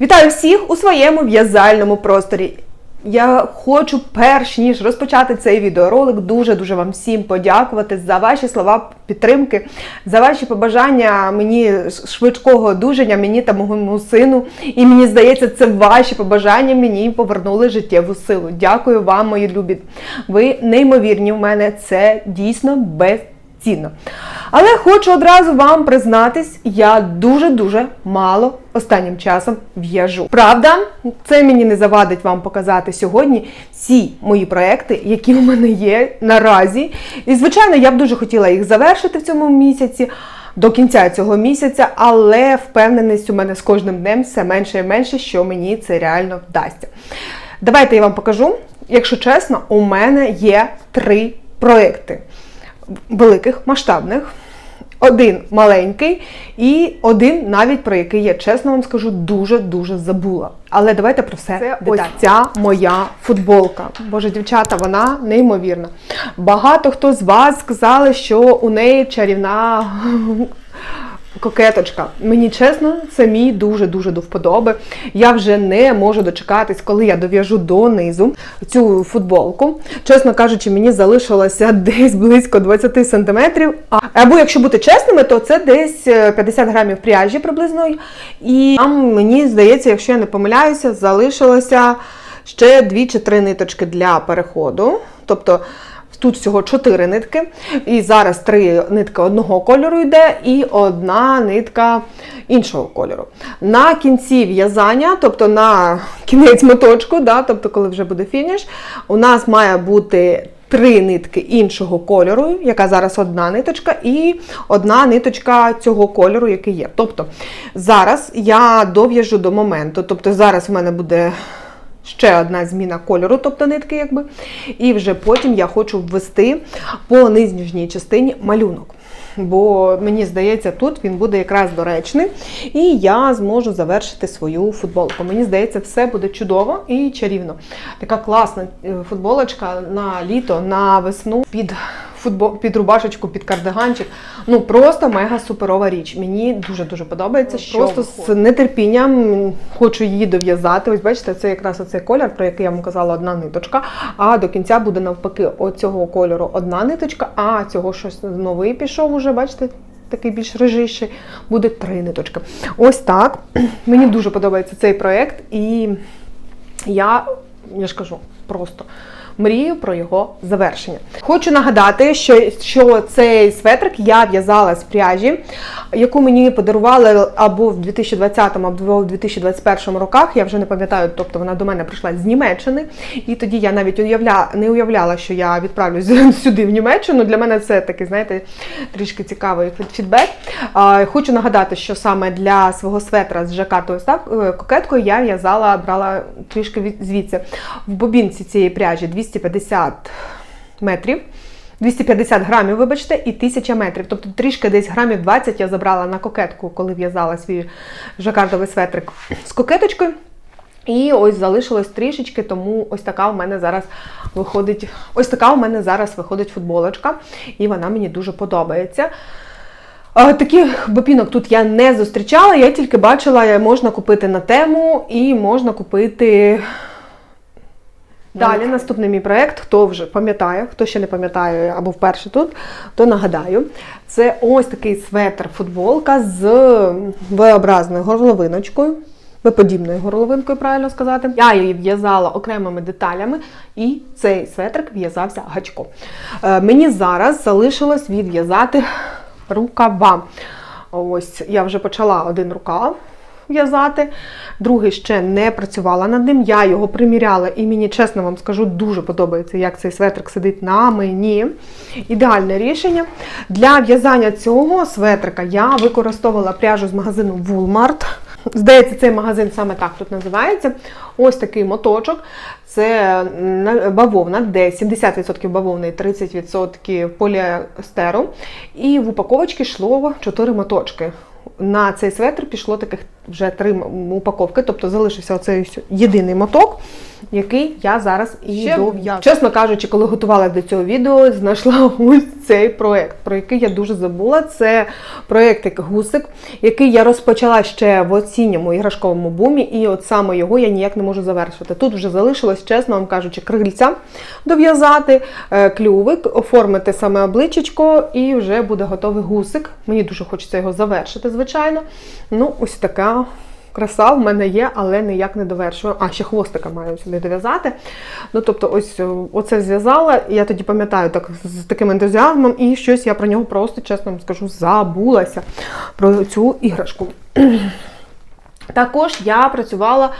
Вітаю всіх у своєму в'язальному просторі. Я хочу, перш ніж розпочати цей відеоролик, дуже-дуже вам всім подякувати за ваші слова підтримки, за ваші побажання мені швидкого одужання, мені та моєму сину. І мені здається, це ваші побажання мені повернули життєву силу. Дякую вам, мої любі. Ви неймовірні в мене. Це дійсно безцінно. Але хочу одразу вам признатись, я дуже-дуже мало останнім часом в'яжу. Правда, це мені не завадить вам показати сьогодні всі мої проекти, які у мене є наразі. І, звичайно, я б дуже хотіла їх завершити в цьому місяці. До кінця цього місяця, але впевненість у мене з кожним днем все менше і менше, що мені це реально вдасться. Давайте я вам покажу. Якщо чесно, у мене є три проекти великих, масштабних. Один маленький і один навіть про який я чесно вам скажу дуже-дуже забула. Але давайте про все Це детально. Ось ця моя футболка. Боже, дівчата, вона неймовірна. Багато хто з вас сказали, що у неї чарівна кокеточка. Мені чесно, самі дуже-дуже до вподоби. Я вже не можу дочекатись, коли я дов'яжу донизу цю футболку. Чесно кажучи, мені залишилося десь близько 20 сантиметрів. Або, якщо бути чесними, то це десь е, 50 грамів пряжі приблизно. І там, мені здається, якщо я не помиляюся, залишилося ще 2 чи 3 ниточки для переходу. Тобто Тут всього 4 нитки, і зараз 3 нитки одного кольору йде, і одна нитка іншого кольору. На кінці в'язання, тобто на кінець моточку, да, тобто коли вже буде фініш, у нас має бути три нитки іншого кольору, яка зараз одна ниточка, і одна ниточка цього кольору, який є. Тобто зараз я дов'яжу до моменту, тобто зараз в мене буде ще одна зміна кольору, тобто нитки, якби. І вже потім я хочу ввести по нижній частині малюнок. Бо мені здається, тут він буде якраз доречний, і я зможу завершити свою футболку. Мені здається, все буде чудово і чарівно. Така класна е, футболочка на літо, на весну під футбол, під рубашечку, під кардиганчик. Ну просто мега суперова річ. Мені дуже дуже подобається. Що Просто з нетерпінням хочу її дов'язати. Ось бачите, це якраз оцей колір, про який я вам казала, одна ниточка. А до кінця буде навпаки оцього кольору одна ниточка, а цього щось новий пішов уже, бачите. Такий більш режищий, буде три ниточки. Ось так. Мені дуже подобається цей проєкт, і я, я ж кажу, просто мрію про його завершення. Хочу нагадати, що, що цей светрик я в'язала з пряжі, яку мені подарували або в 2020, або в 2021 роках. Я вже не пам'ятаю, тобто вона до мене прийшла з Німеччини. І тоді я навіть уявля, не уявляла, що я відправлюсь сюди в Німеччину. Для мене це такий, знаєте, трішки цікавий фідбек. Хочу нагадати, що саме для свого светра з жакартовою став- е, кокеткою я в'язала, брала трішки звідси. В бобінці цієї пряжі 250 метрів. 250 грамів, вибачте, і 1000 метрів. Тобто трішки десь грамів 20 я забрала на кокетку, коли в'язала свій жакардовий светрик з кокеточкою. І ось залишилось трішечки, тому ось така у мене зараз виходить. Ось така у мене зараз виходить футболочка, і вона мені дуже подобається. Таких бобінок тут я не зустрічала, я тільки бачила, можна купити на тему і можна купити. Далі наступний мій проєкт, хто вже пам'ятає, хто ще не пам'ятає або вперше тут, то нагадаю. Це ось такий светр футболка з V-образною горловиночкою, V-подібною горловинкою, правильно сказати. Я її в'язала окремими деталями, і цей светрик в'язався гачком. Е, Мені зараз залишилось відв'язати рукава. Ось я вже почала один рукав в'язати, другий ще не працювала над ним. Я його приміряла, і мені, чесно вам скажу, дуже подобається, як цей светрик сидить на мені. Ідеальне рішення. Для в'язання цього светрика я використовувала пряжу з магазину Woolmart. Здається, цей магазин саме так тут називається. Ось такий моточок. Це бавовна, де 70% бавовни і 30% поліестеру. І в упаковочці йшло 4 моточки. На цей светр пішло таких вже три упаковки, тобто залишився оцей єдиний моток, який я зараз і Ще дов'яжу. Чесно кажучи, коли готувала до цього відео, знайшла ось цей проект, про який я дуже забула. Це проект гусик, який я розпочала ще в осінньому іграшковому бумі, і от саме його я ніяк не можу завершити. Тут вже залишилось, чесно вам кажучи, крильця дов'язати, е, клювик, оформити саме обличчячко, і вже буде готовий гусик. Мені дуже хочеться його завершити, звичайно. Ну, ось така. Краса в мене є, але ніяк не довершую. А, ще хвостика маю сюди дов'язати. Ну, тобто, ось е, оце зв'язала, я тоді пам'ятаю так з таким ентузіазмом, і щось я про нього просто, чесно вам скажу, забулася про цю іграшку. Також я працювала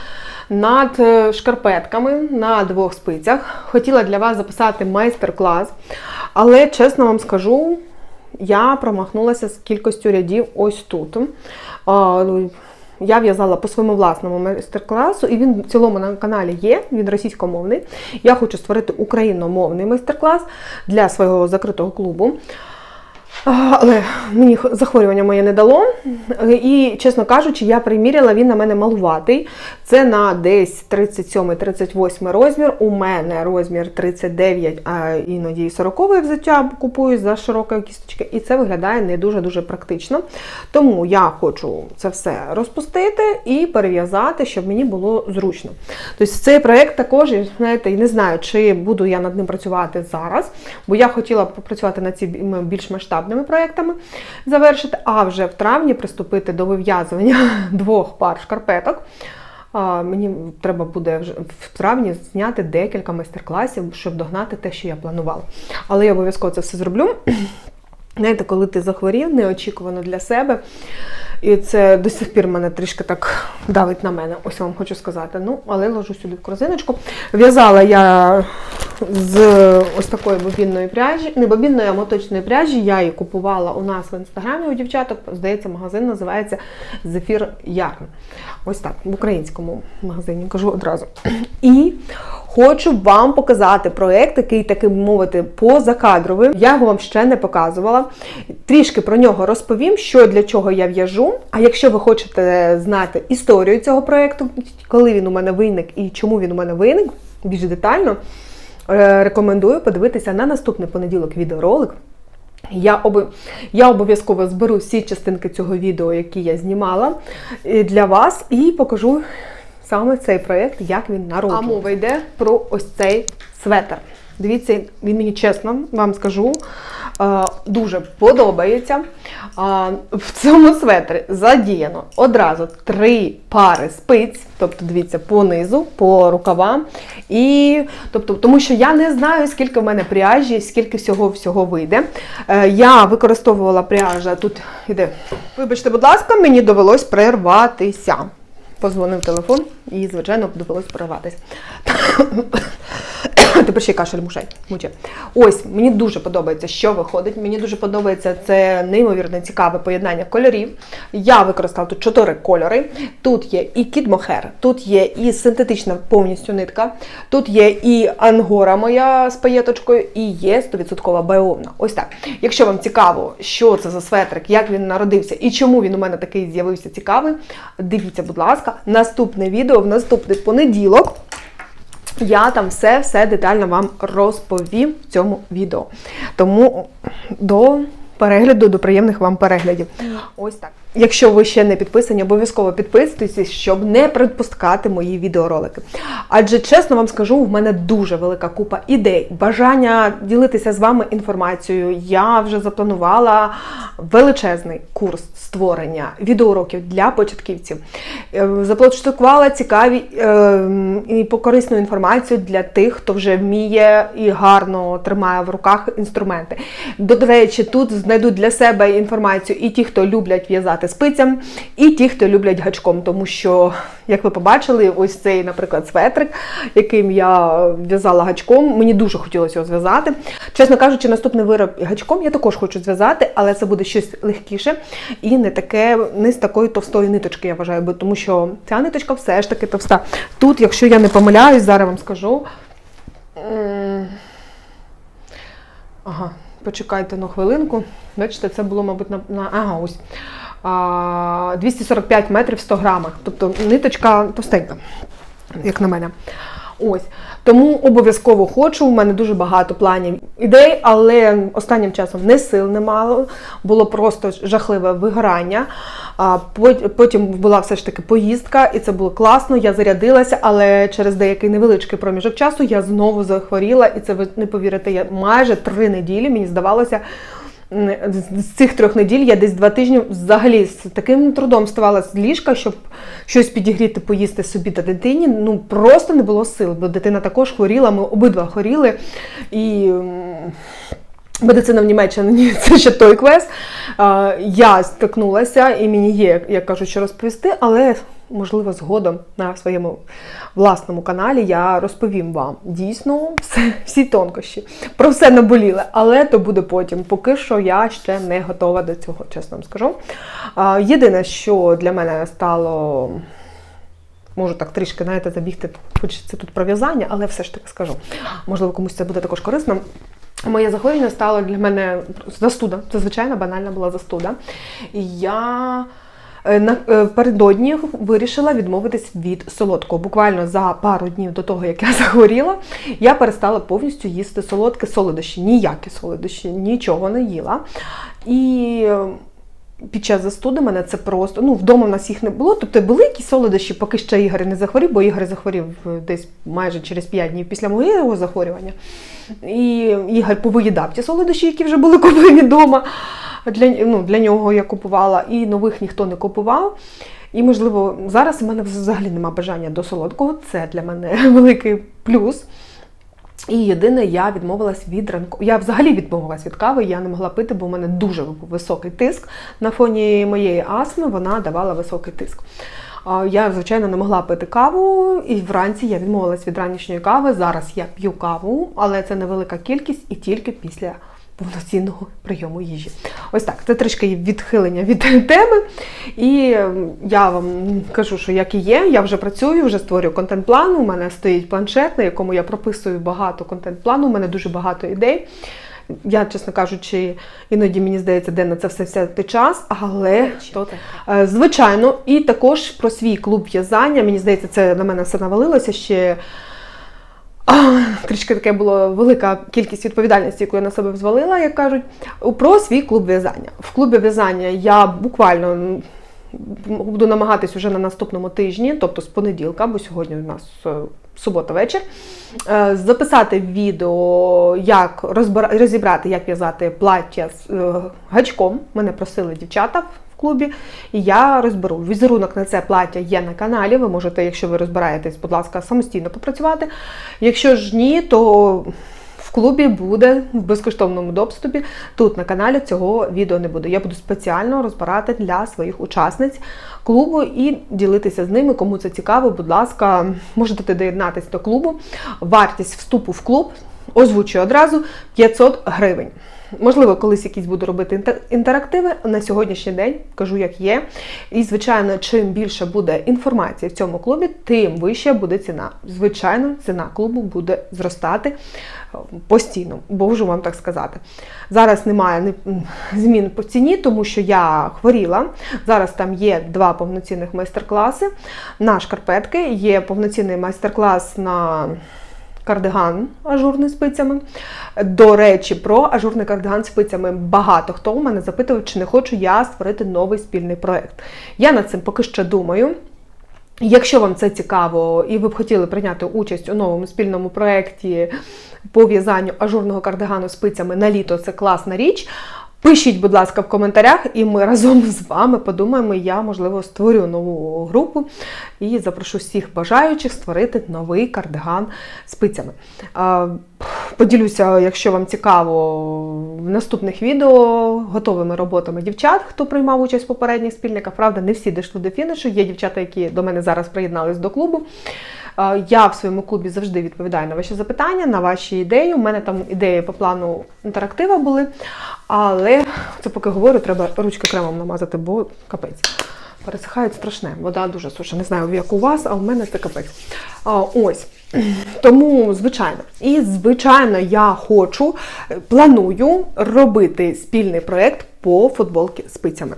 над е, шкарпетками на двох спицях. Хотіла для вас записати майстер-клас, але чесно вам скажу, я промахнулася з кількістю рядів ось тут. Я в'язала по своєму власному майстер-класу, і він в цілому на каналі є, він російськомовний. Я хочу створити україномовний майстер-клас для свого закритого клубу. Але мені захворювання моє не дало. І, чесно кажучи, я приміряла, він на мене малуватий. Це на десь 37-38 розмір. У мене розмір 39, а іноді і 40 взуття купую за широкої кісточки. І це виглядає не дуже-дуже практично. Тому я хочу це все розпустити і перев'язати, щоб мені було зручно. Тобто цей проєкт також, знаєте, і не знаю, чи буду я над ним працювати зараз, бо я хотіла попрацювати над цими більш масштабними проєктами, завершити, а вже в травні приступити до вив'язування двох пар шкарпеток. Мені треба буде в травні зняти декілька майстер-класів, щоб догнати те, що я планувала. Але я обов'язково це все зроблю. Знаєте, коли ти захворів неочікувано для себе, і це до сих пір мене трішки так давить на мене, ось я вам хочу сказати. Ну, але ложу сюди в корзиночку. В'язала я з ось такої бобінної пряжі, не бобінної, а моточної пряжі. Я її купувала у нас в інстаграмі у дівчаток. Здається, магазин називається Зефір Ярн. Ось так, в українському магазині кажу одразу. І хочу вам показати проект, який, так мовити, позакадровий. Я його вам ще не показувала. Трішки про нього розповім, що для чого я в'яжу. А якщо ви хочете знати історію цього проекту, коли він у мене виник і чому він у мене виник, більш детально, е, рекомендую подивитися на наступний понеділок відеоролик. Я, об... я обов'язково зберу всі частинки цього відео, які я знімала е, для вас, і покажу саме цей проєкт, як він народжувався. А мова йде про ось цей светр. Дивіться, він мені чесно вам скажу, дуже подобається. В цьому светрі задіяно одразу три пари спиць, тобто дивіться, по низу, по рукавам. І, тобто, тому що я не знаю, скільки в мене пряжі, скільки всього всього вийде. Е, Я використовувала пряжа, тут іде. Вибачте, будь ласка, мені довелось прерватися. Позвонив телефон і, звичайно, довелось прорватися. Тепер ще кашель муче. Ось, мені дуже подобається, що виходить. Мені дуже подобається це неймовірно цікаве поєднання кольорів. Я використала тут чотири кольори. Тут є і кідмохер, тут є і синтетична повністю нитка, тут є і ангора моя з паєточкою, і є 100% баеовна. Ось так. Якщо вам цікаво, що це за светрик, як він народився і чому він у мене такий з'явився цікавий, дивіться, будь ласка, наступне відео в наступний понеділок. Я там все-все детально вам розповім в цьому відео. Тому до перегляду, до приємних вам переглядів. Ось так. Якщо ви ще не підписані, обов'язково підписуйтесь, щоб не пропускати мої відеоролики. Адже чесно вам скажу, в мене дуже велика купа ідей, бажання ділитися з вами інформацією. Я вже запланувала величезний курс створення відеоуроків для початківців. Е, Запланувала цікаві е, і покорисну інформацію для тих, хто вже вміє і гарно тримає в руках інструменти. До речі, тут знайдуть для себе інформацію і ті, хто люблять в'язати спицям, і ті, хто люблять гачком, тому що, як ви побачили, ось цей, наприклад, светрик, яким я в'язала гачком, мені дуже хотілося його зв'язати. Чесно кажучи, наступний вироб гачком я також хочу зв'язати, але це буде щось легкіше і не таке, не з такої товстої ниточки, я вважаю, бо тому що ця ниточка все ж таки товста. Тут, якщо я не помиляюсь, зараз вам скажу. Ага, почекайте на хвилинку. Бачите, це було, мабуть, на, ага, ось. А, 245 метрів в 100 грамах. Тобто ниточка товстенька, як на мене. Ось тому обов'язково хочу. У мене дуже багато планів ідей, але останнім часом не сил не мало. Було просто жахливе вигорання. Потім була все ж таки поїздка, і це було класно. Я зарядилася, але через деякий невеличкий проміжок часу я знову захворіла, і це ви не повірите, я майже три неділі мені здавалося. З цих трьох неділь я десь два тижні взагалі з таким трудом вставала з ліжка, щоб щось підігріти, поїсти собі та дитині. Ну просто не було сил, бо дитина також хворіла, ми обидва хворіли. І медицина в Німеччині це ще той квест. Я стикнулася, і мені є, як кажуть, що розповісти, але можливо згодом на своєму власному каналі я розповім вам дійсно все, всі тонкощі. Про все наболіле, але то буде потім. Поки що я ще не готова до цього, чесно вам скажу. Єдине, що для мене стало. Можу так трішки, знаєте, забігти, хоч це тут про в'язання, але все ж таки скажу. Можливо, комусь це буде також корисно. Моє захворювання стало для мене застуда. Це звичайна банальна була застуда. І я е, на- е, вирішила відмовитись від солодкого. Буквально за пару днів до того, як я захворіла, я перестала повністю їсти солодке солодощі. Ніякі солодощі, нічого не їла. І е, під час застуди мене це просто. Ну, вдома в нас їх не було. Тобто були якісь солодощі, поки ще Ігор не захворів, бо Ігор захворів десь майже через 5 днів після моєго захворювання. І Ігор повиїдав ті солодощі, які вже були куплені вдома. Для, ну, для нього я купувала, і нових ніхто не купував. І, можливо, зараз у мене взагалі немає бажання до солодкого. Це для мене великий плюс. І єдине, я відмовилась від ранку. Я взагалі відмовилась від кави, я не могла пити, бо в мене дуже високий тиск. На фоні моєї астми вона давала високий тиск. Я, звичайно, не могла пити каву, і вранці я відмовилась від ранішньої кави. Зараз я п'ю каву, але це невелика кількість і тільки після повноцінного прийому їжі. Ось так, це трішки відхилення від теми. І я вам кажу, що як і є, я вже працюю, вже створюю контент-план. У мене стоїть планшет, на якому я прописую багато контент-плану. У мене дуже багато ідей. Я, чесно кажучи, іноді мені здається, де на це все взяти час, але Що? Е, Звичайно, і також про свій клуб в'язання. Мені здається, це на мене все навалилося ще. Трішки таке була велика кількість відповідальності, яку я на себе взвалила, як кажуть, про свій клуб в'язання. В клубі в'язання я буквально буду намагатись уже на наступному тижні, тобто з понеділка, бо сьогодні у нас е, субота вечір, е, записати відео, як розібрати, як в'язати плаття з е, гачком. Мене просили дівчата клубі, і я розберу. Візерунок на це плаття є на каналі. Ви можете, якщо ви розбираєтесь, будь ласка, самостійно попрацювати. Якщо ж ні, то в клубі буде в безкоштовному доступі. Тут на каналі цього відео не буде. Я буду спеціально розбирати для своїх учасниць клубу і ділитися з ними. Кому це цікаво, будь ласка, можете доєднатися до клубу. Вартість вступу в клуб озвучую одразу 500 гривень. Можливо, колись якісь буду робити інтер- інтерактиви. На сьогоднішній день кажу, як є. І, звичайно, чим більше буде інформації в цьому клубі, тим вища буде ціна. Звичайно, ціна клубу буде зростати е, постійно, можу вам так сказати. Зараз немає змін по ціні, тому що я хворіла. Зараз там є два повноцінних майстер-класи на шкарпетки, є повноцінний майстер-клас на кардиган ажурний спицями. До речі, про ажурний кардиган спицями багато хто у мене запитував, чи не хочу я створити новий спільний проект. Я над цим поки що думаю. Якщо вам це цікаво і ви б хотіли прийняти участь у новому спільному проєкті по в'язанню ажурного кардигану спицями на літо, це класна річ. Пишіть, будь ласка, в коментарях, і ми разом з вами подумаємо. Я, можливо, створю нову групу і запрошу всіх бажаючих створити новий кардиган спицями. Поділюся, якщо вам цікаво, в наступних відео готовими роботами дівчат, хто приймав участь в попередніх спільниках. Правда, не всі дійшли до фінішу. Є дівчата, які до мене зараз приєднались до клубу. Е, Я в своєму клубі завжди відповідаю на ваші запитання, на ваші ідеї. У мене там ідеї по плану інтерактива були. Але це поки говорю, треба ручки кремом намазати, бо капець. Пересихають страшне, вода дуже суша. Не знаю, як у вас, а у мене це капець. А, ось. Тому, звичайно, і звичайно, я хочу, е, планую робити спільний проєкт по футболці спицями.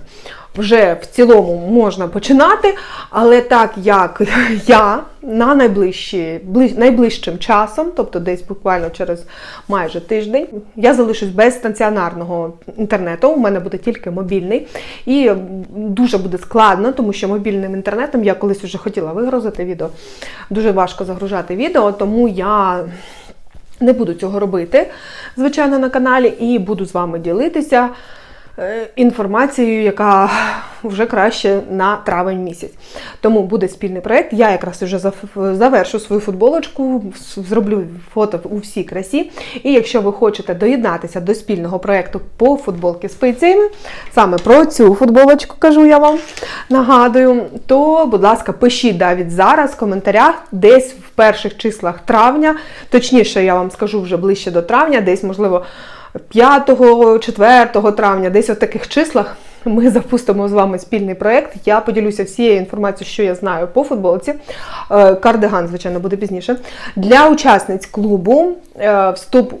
Вже в цілому можна починати. Але так як я на найближчі, найближчим часом, тобто десь буквально через майже тиждень, я залишусь без стаціонарного інтернету. У мене буде тільки мобільний. І дуже буде складно, тому що мобільним інтернетом я колись вже хотіла вигрузити відео. Дуже важко загружати відео, тому я не буду цього робити, звичайно, на каналі, і буду з вами ділитися інформацією, яка вже краще на травень місяць. Тому буде спільний проєкт. Я якраз вже завершу свою футболочку, зроблю фото у всій красі. І якщо ви хочете доєднатися до спільного проєкту по футболки з пейцями, саме про цю футболочку кажу я вам, нагадую, то, будь ласка, пишіть навіть зараз в коментарях, десь в перших числах травня, точніше, я вам скажу вже ближче до травня, десь, можливо, 5, 4 травня, десь в таких числах. Ми запустимо з вами спільний проєкт. Я поділюся всією інформацією, що я знаю по футболці. Е, Кардиган, звичайно, буде пізніше. Для учасниць клубу е, вступ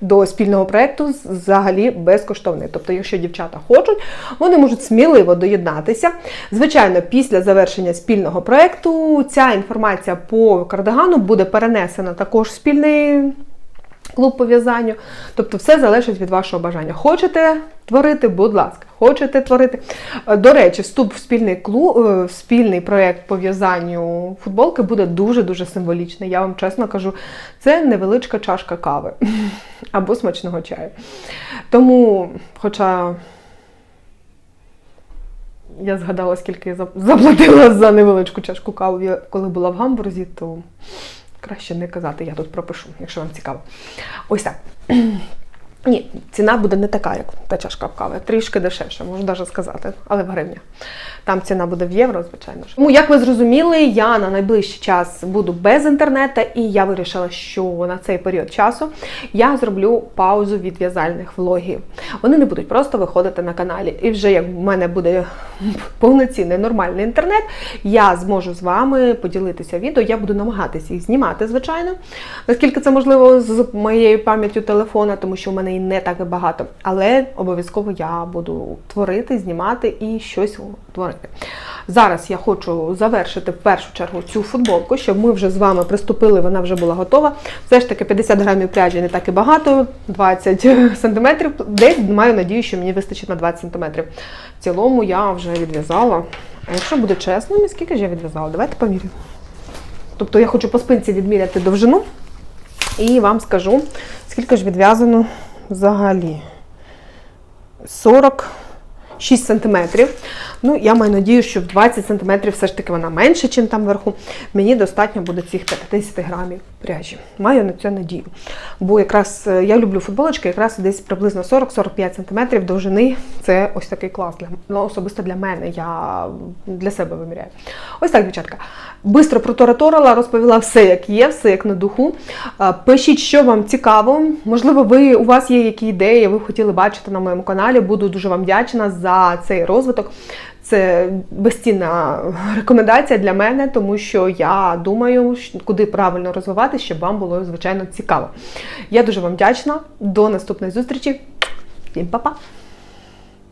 до спільного проєкту взагалі безкоштовний. Тобто, якщо дівчата хочуть, вони можуть сміливо доєднатися. Звичайно, після завершення спільного проєкту ця інформація по кардигану буде перенесена також в спільний клуб по в'язанню. Тобто все залежить від вашого бажання. Хочете творити, будь ласка, хочете творити. Е, До речі, вступ в спільний клуб, е, в спільний проєкт по в'язанню футболки буде дуже-дуже символічний. Я вам чесно кажу, це невеличка чашка кави або смачного чаю. Тому, хоча. Я згадала, скільки я заплатила за невеличку чашку кави, коли була в Гамбурзі, то краще не казати, я тут пропишу, якщо вам цікаво. Ось так. Ні, ціна буде не така, як та чашка кави, трішки дешевше, можу навіть сказати, але в гривні. Там ціна буде в євро, звичайно ж. Тому, як ви зрозуміли, я на найближчий час буду без інтернету, і я вирішила, що на цей період часу я зроблю паузу від в'язальних влогів. Вони не будуть просто виходити на каналі. І вже як в мене буде повноцінний нормальний інтернет, я зможу з вами поділитися відео. Я буду намагатися їх знімати, звичайно, наскільки це можливо з моєю пам'яттю телефона, тому що в мене і не так і багато. Але обов'язково я буду творити, знімати і щось творити. Зараз я хочу завершити в першу чергу цю футболку, щоб ми вже з вами приступили, вона вже була готова. Все ж таки 50 грамів пряжі не так і багато, 20 сантиметрів. Десь маю надію, що мені вистачить на 20 сантиметрів. В цілому я вже відв'язала. А якщо буде чесним, скільки ж я відв'язала? Давайте поміряємо. Тобто я хочу по спинці відміряти довжину і вам скажу, скільки ж відв'язано взагалі. 46 см. Ну, я маю надію, що в 20 см все ж таки вона менше, ніж там вверху. Мені достатньо буде цих 50 грамів пряжі. Маю на це надію. Бо якраз е, я люблю футболочки, якраз десь приблизно 40-45 сантиметрів довжини. Це ось такий клас для ну, особисто для мене. Я для себе виміряю. Ось так, дівчатка. Бистро протораторила, розповіла все, як є, все як на духу. Пишіть, що вам цікаво. Можливо, ви у вас є які ідеї, ви хотіли бачити на моєму каналі. Буду дуже вам вдячна за цей розвиток. Це безцінна рекомендація для мене, тому що я думаю, куди правильно розвиватися, щоб вам було звичайно цікаво. Я дуже вам вдячна. До наступної зустрічі. Всім па-па!